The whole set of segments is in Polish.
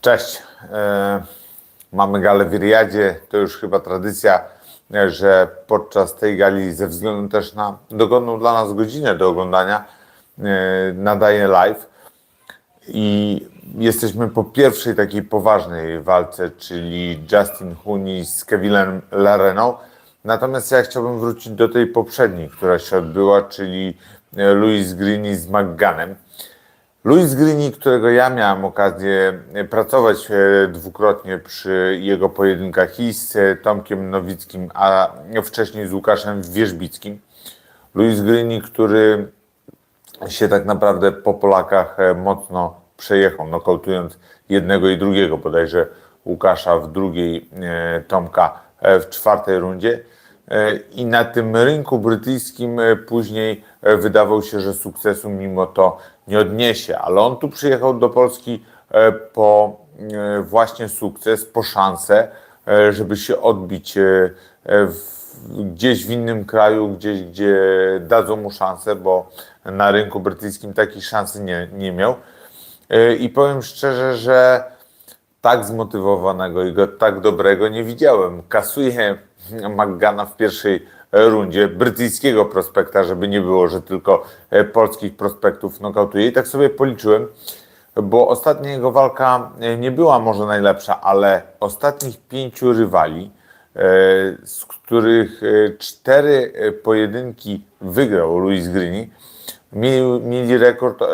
Cześć. E, Mamy galę w Riyadzie. To już chyba tradycja, e, że podczas tej gali, ze względu też na dogodną dla nas godzinę do oglądania, e, nadaje live. I jesteśmy po pierwszej takiej poważnej walce, czyli Justin Huni z Kevinem Lareną. Natomiast ja chciałbym wrócić do tej poprzedniej, która się odbyła, czyli Louis Greeny z McGannem. Louis Greeny, którego ja miałem okazję e, pracować e, dwukrotnie przy jego pojedynkach i z e, Tomkiem Nowickim, a wcześniej z Łukaszem Wierzbickim. Louis Greeny, który się tak naprawdę po Polakach mocno przejechał, nokautując jednego i drugiego, bodajże Łukasza w drugiej, Tomka w czwartej rundzie. E, I na tym rynku brytyjskim e, później e, wydawał się, że sukcesu mimo to nie odniesie, ale on tu przyjechał do Polski po właśnie sukces, po szansę, żeby się odbić gdzieś w innym kraju, gdzieś gdzie dadzą mu szansę, bo na rynku brytyjskim takiej szansy nie, nie miał. I powiem szczerze, że tak zmotywowanego i go tak dobrego nie widziałem. Kasuje McGana w pierwszej rundzie, brytyjskiego prospekta, żeby nie było, że tylko e, polskich prospektów nokautuje. I tak sobie policzyłem, bo ostatnia jego walka e, nie była może najlepsza, ale ostatnich pięciu rywali, e, z których e, cztery e, pojedynki wygrał Louis Greeny, mieli, rekord e,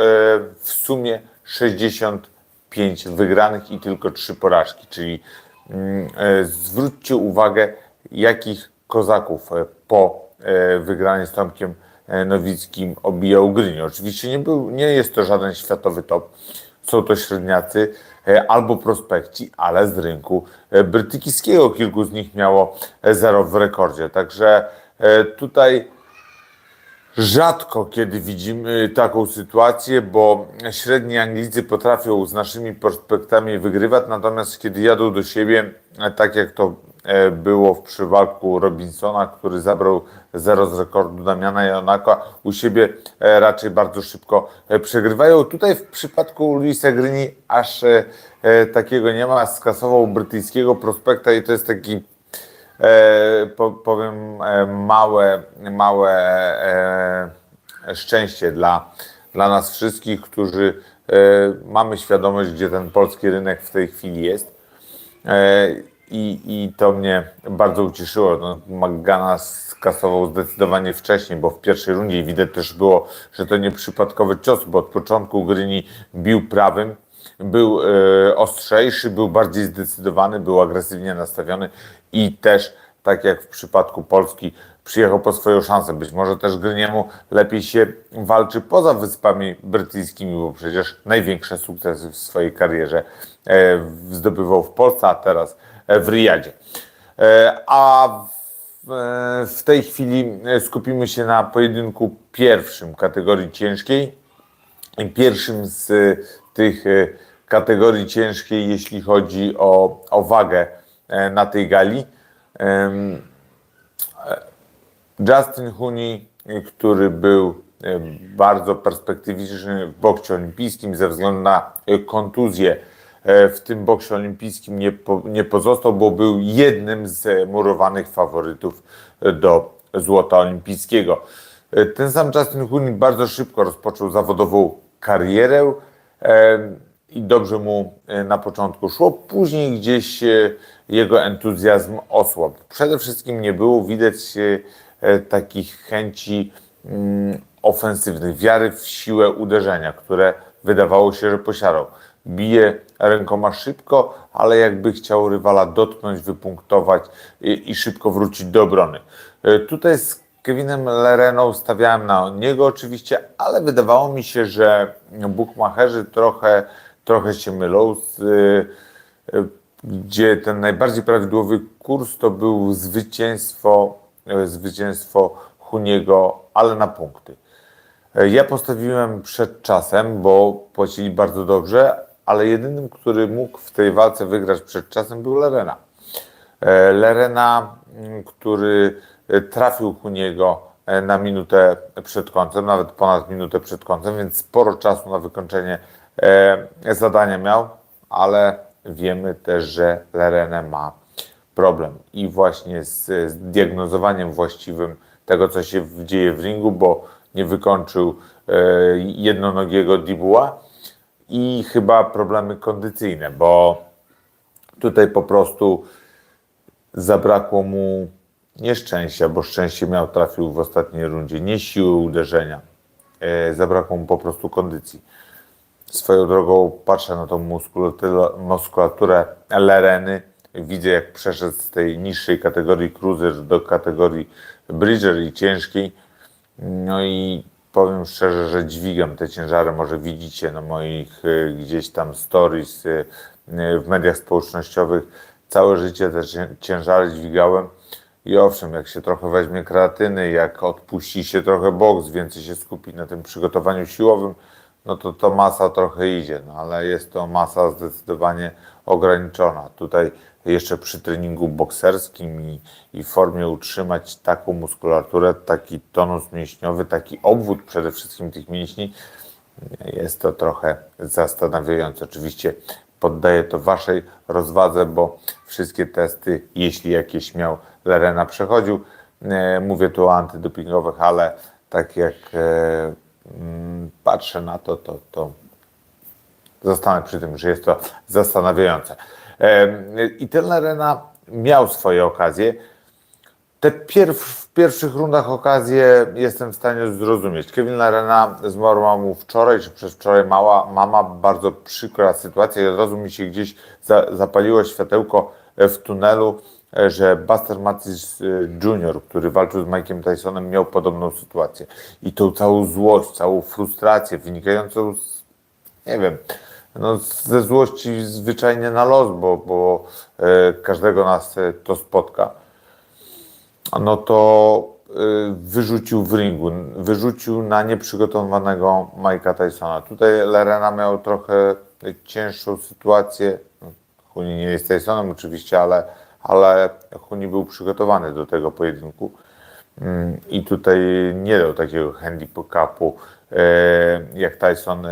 w sumie 65 wygranych i tylko 3 porażki, czyli mm, e, zwróćcie uwagę, jakich kozaków e, po e, wygranej z Tomkiem e, Nowickim obijał Gryni. Oczywiście nie, był, nie jest to żaden światowy top, są to średniacy albo prospekci, ale z rynku brytyjskiego kilku z nich miało zero w rekordzie. Także tutaj Rzadko kiedy widzimy taką sytuację, bo średni Anglicy potrafią z naszymi prospektami wygrywać, natomiast kiedy jadą do siebie, tak jak to było w przypadku Robinsona, który zabrał zero z rekordu Damiana Jonaka, u siebie e, raczej bardzo szybko e, przegrywają. Tutaj w przypadku Luisa Grini aż e, e, takiego nie ma, skasował brytyjskiego prospekta i to jest taki e, po, powiem, e, małe, małe e, szczęście dla, dla nas wszystkich, którzy e, mamy świadomość, gdzie ten polski rynek w tej chwili jest. I, I to mnie bardzo ucieszyło. No, Magana skasował zdecydowanie wcześniej, bo w pierwszej rundzie widać też było, że to nie przypadkowy cios, bo od początku Gryni bił prawym, był e, ostrzejszy, był bardziej zdecydowany, był agresywnie nastawiony i też, tak jak w przypadku Polski, przyjechał po swoją szansę. Być może też Gryniemu lepiej się walczy poza Wyspami Brytyjskimi, bo przecież największe sukcesy w swojej karierze e, zdobywał w Polsce, a teraz e, w Riyadzie. E, a w, tej chwili skupimy się na pojedynku pierwszym kategorii ciężkiej. Pierwszym z tych kategorii ciężkiej, jeśli chodzi o, o wagę na tej gali. E, Justin Huni, który był e, bardzo perspektywiczny w boksie olimpijskim ze względu na e, kontuzję w tym boksie olimpijskim nie, po, nie pozostał, bo był jednym z murowanych faworytów do złota olimpijskiego. Ten sam Justin Huni bardzo szybko rozpoczął zawodową karierę i dobrze mu e, na początku szło. Później gdzieś e, jego entuzjazm osłabł. Przede wszystkim nie było widać e, takich chęci mm, ofensywnych, wiary w siłę uderzenia, które wydawało się, że posiadał. Bije rękoma szybko, ale jakby chciał rywala dotknąć, wypunktować i, szybko wrócić do obrony. Tutaj z Kevinem Lereną stawiałem na niego oczywiście, ale wydawało mi się, że bookmacherzy trochę, trochę się mylą. Y, gdzie ten najbardziej prawidłowy kurs to był zwycięstwo, y, zwycięstwo Huniego, ale na punkty. E, Ja postawiłem przed czasem, bo płacili bardzo dobrze, ale jedynym, który mógł w tej walce wygrać przed czasem był Lerena. E, Lerena, który e, trafił Huniego e, na minutę przed końcem, nawet ponad minutę przed końcem, więc sporo czasu na wykończenie e, zadania miał, ale wiemy też, że Lerene ma problem i właśnie z, z diagnozowaniem właściwym tego, co się dzieje w ringu, bo nie wykończył e, jednonogiego Dibuła i chyba problemy kondycyjne, bo tutaj po prostu zabrakło mu nieszczęścia, bo szczęście miał, trafił w ostatniej rundzie, nie siły uderzenia. E, zabrakło mu po prostu kondycji. Swoją drogą patrzę na tą muskulaturę, Lereny. Widzę, jak przeszedł z tej niższej kategorii cruiser do kategorii bridger i ciężkiej. No i powiem szczerze, że dźwigam te ciężary. Może widzicie na moich e, gdzieś tam stories e, e, w mediach społecznościowych. Całe życie te cię- ciężary dźwigałem. I owszem, jak się trochę weźmie kreatyny, jak odpuści się trochę boks, więcej się skupi na tym przygotowaniu siłowym, no to to masa trochę idzie, no ale jest to masa zdecydowanie ograniczona. Tutaj jeszcze przy treningu bokserskim i, i formie utrzymać taką muskulaturę, taki tonus mięśniowy, taki obwód przede wszystkim tych mięśni, jest to trochę zastanawiające. Oczywiście poddaję to Waszej rozwadze, bo wszystkie testy, jeśli jakieś miał Lerena przechodził, e, mówię tu o antydopingowych, ale tak jak e, patrzę na to, to, to zostanę przy tym, że jest to zastanawiające. I ten Lerena miał swoje okazje. Te pierw, w pierwszych rundach okazje jestem w stanie zrozumieć. Kevin Larena zmarła mu wczoraj, czy przez wczoraj mała mama, bardzo przykra sytuacja i od razu mi się gdzieś za, zapaliło światełko w tunelu, że Buster Mathis e, Jr., który walczył z Mike'iem Tysonem, miał podobną sytuację. I tą całą złość, całą frustrację wynikającą z nie wiem, no ze złości zwyczajnie na los, bo, bo e, każdego nas e, to spotka, no to e, wyrzucił w ringu, wyrzucił na nieprzygotowanego Mike'a Tysona. Tutaj Lerena miał trochę cięższą sytuację. Huni nie jest Tysonem oczywiście, ale, ale Huni był przygotowany do tego pojedynku. Mm, I tutaj nie dał takiego handicapu e, jak Tyson e,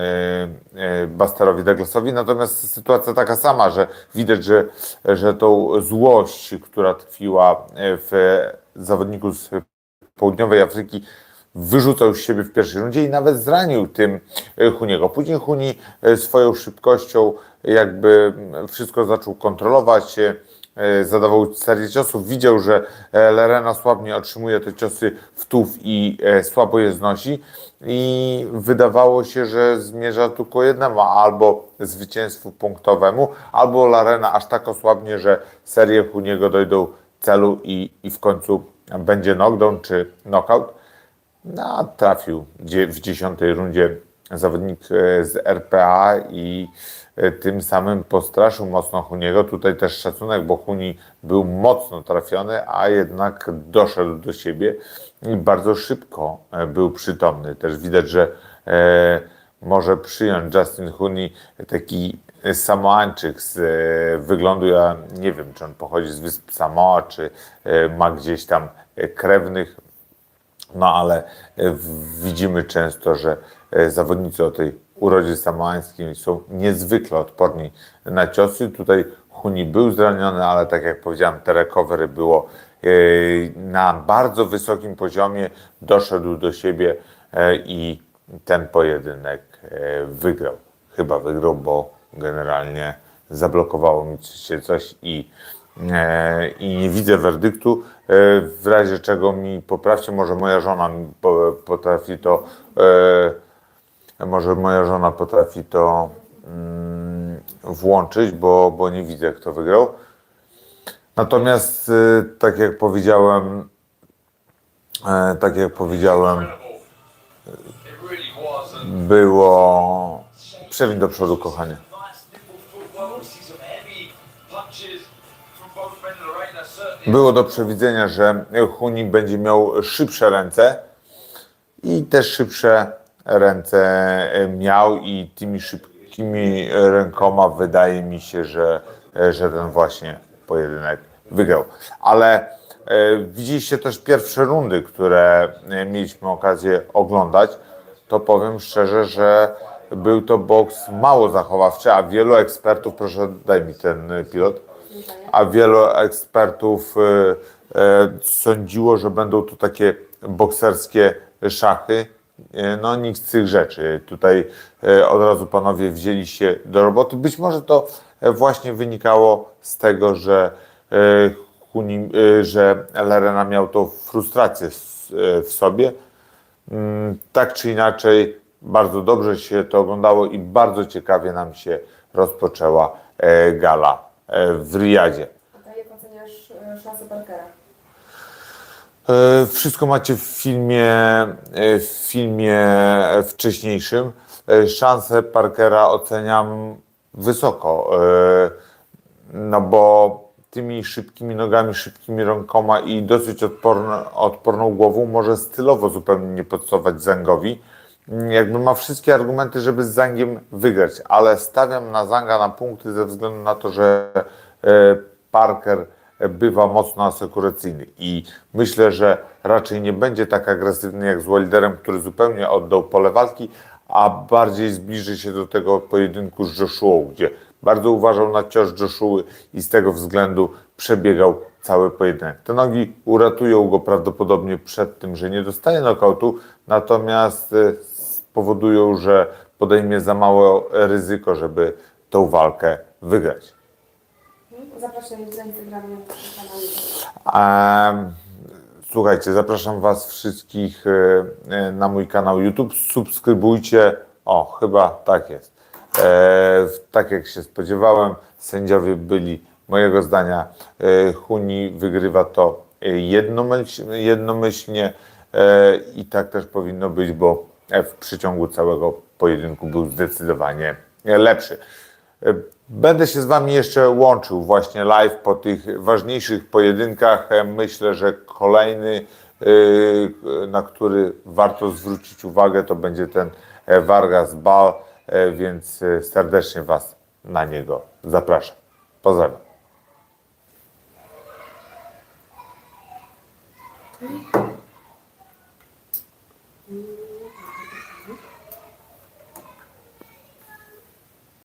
e, Busterowi Douglasowi. Natomiast sytuacja taka sama, że widać, że, że tą złość, która tkwiła w zawodniku z południowej Afryki, wyrzucał z siebie w pierwszej rundzie i nawet zranił tym Huniego. Później Huni swoją szybkością jakby wszystko zaczął kontrolować, zadawał serię ciosów, widział, że e, Lerena słabnie otrzymuje te ciosy w tuf i e, słabo je znosi i wydawało się, że zmierza ku jednemu, albo zwycięstwu punktowemu, albo Larena aż tak osłabnie, że serie Huniego dojdą celu i, i w końcu będzie knockdown czy knockout. No, trafił w dziesiątej rundzie zawodnik e, z RPA i e, tym samym postraszył mocno Huniego. Tutaj też szacunek, bo Huni był mocno trafiony, a jednak doszedł do siebie i bardzo szybko e, był przytomny. Też widać, że może przyjąć Justin Huni taki Samoańczyk z wyglądu, ja nie wiem, czy on pochodzi z wysp Samoa, czy ma gdzieś tam krewnych, no ale widzimy często, że zawodnicy o tej urodzie samoańskiej są niezwykle odporni na ciosy. Tutaj Huni był zraniony, ale tak jak powiedziałem, te recovery było e, na bardzo wysokim poziomie, doszedł do siebie e, i ten pojedynek e, wygrał. Chyba wygrał, bo generalnie zablokowało mi się coś i, e, i nie widzę werdyktu. E, w razie czego mi poprawcie, może moja żona potrafi to, e, może moja żona potrafi to mm, włączyć, bo, bo nie widzę, kto wygrał. Natomiast, e, tak jak powiedziałem, e, tak jak powiedziałem, było przewin do przodu, kochanie. Było do przewidzenia, że Huni będzie miał szybsze ręce i też szybsze ręce e, miał i tymi szybkimi rękoma wydaje mi się, że, e, że ten właśnie pojedynek wygrał. Ale e, widzieliście też pierwsze rundy, które mieliśmy okazję oglądać, to powiem szczerze, że był to boks mało zachowawczy, a wielu ekspertów, proszę daj mi ten pilot, a wielu ekspertów sądziło, że będą to takie bokserskie szachy. Y, No nic z tych rzeczy. Tutaj y, od razu panowie wzięli się do roboty. Być może to e, właśnie wynikało z tego, że że Lerena miał tą frustrację w sobie. Mm, Tak czy inaczej, bardzo dobrze się to oglądało i bardzo ciekawie nam się rozpoczęła e, gala e, w Riyadzie. Jak oceniasz e, szanse Parkera? E, Wszystko macie w filmie, e, w filmie wcześniejszym. E, Szanse Parkera oceniam wysoko, no bo tymi szybkimi nogami, szybkimi rękoma i dosyć odporno, odporną głową może stylowo zupełnie nie podsuwać Zangowi. Jakby ma wszystkie argumenty, żeby z Zangiem wygrać, ale stawiam na Zanga na punkty ze względu na to, że Parker bywa mocno asekuracyjny i myślę, że raczej nie będzie tak agresywny jak z Wilderem, który zupełnie oddał pole walki, a bardziej zbliży się do tego pojedynku z Joshua, gdzie bardzo uważał na cios Joshua i z tego względu przebiegał cały pojedynek. Te nogi uratują go prawdopodobnie przed tym, że nie dostaje nokautu, natomiast e, spowodują, że podejmie za małe ryzyko, żeby tą walkę wygrać. Na kanale. Em, Słuchajcie, zapraszam Was wszystkich e, e, na mój kanał YouTube. Subskrybujcie. O, chyba tak jest. E, tak jak się spodziewałem, sędziowie byli mojego zdania. E, Huni wygrywa to e, jednomyśl, jednomyślnie e, i tak też powinno być, bo w przeciągu całego pojedynku był zdecydowanie lepszy. E, Będę się z Wami jeszcze łączył właśnie live po tych ważniejszych pojedynkach. E, Myślę, że kolejny, e, na który warto zwrócić uwagę, to będzie ten e, Vargas Bal, więc serdecznie Was na niego zapraszam. Pozdrawiam.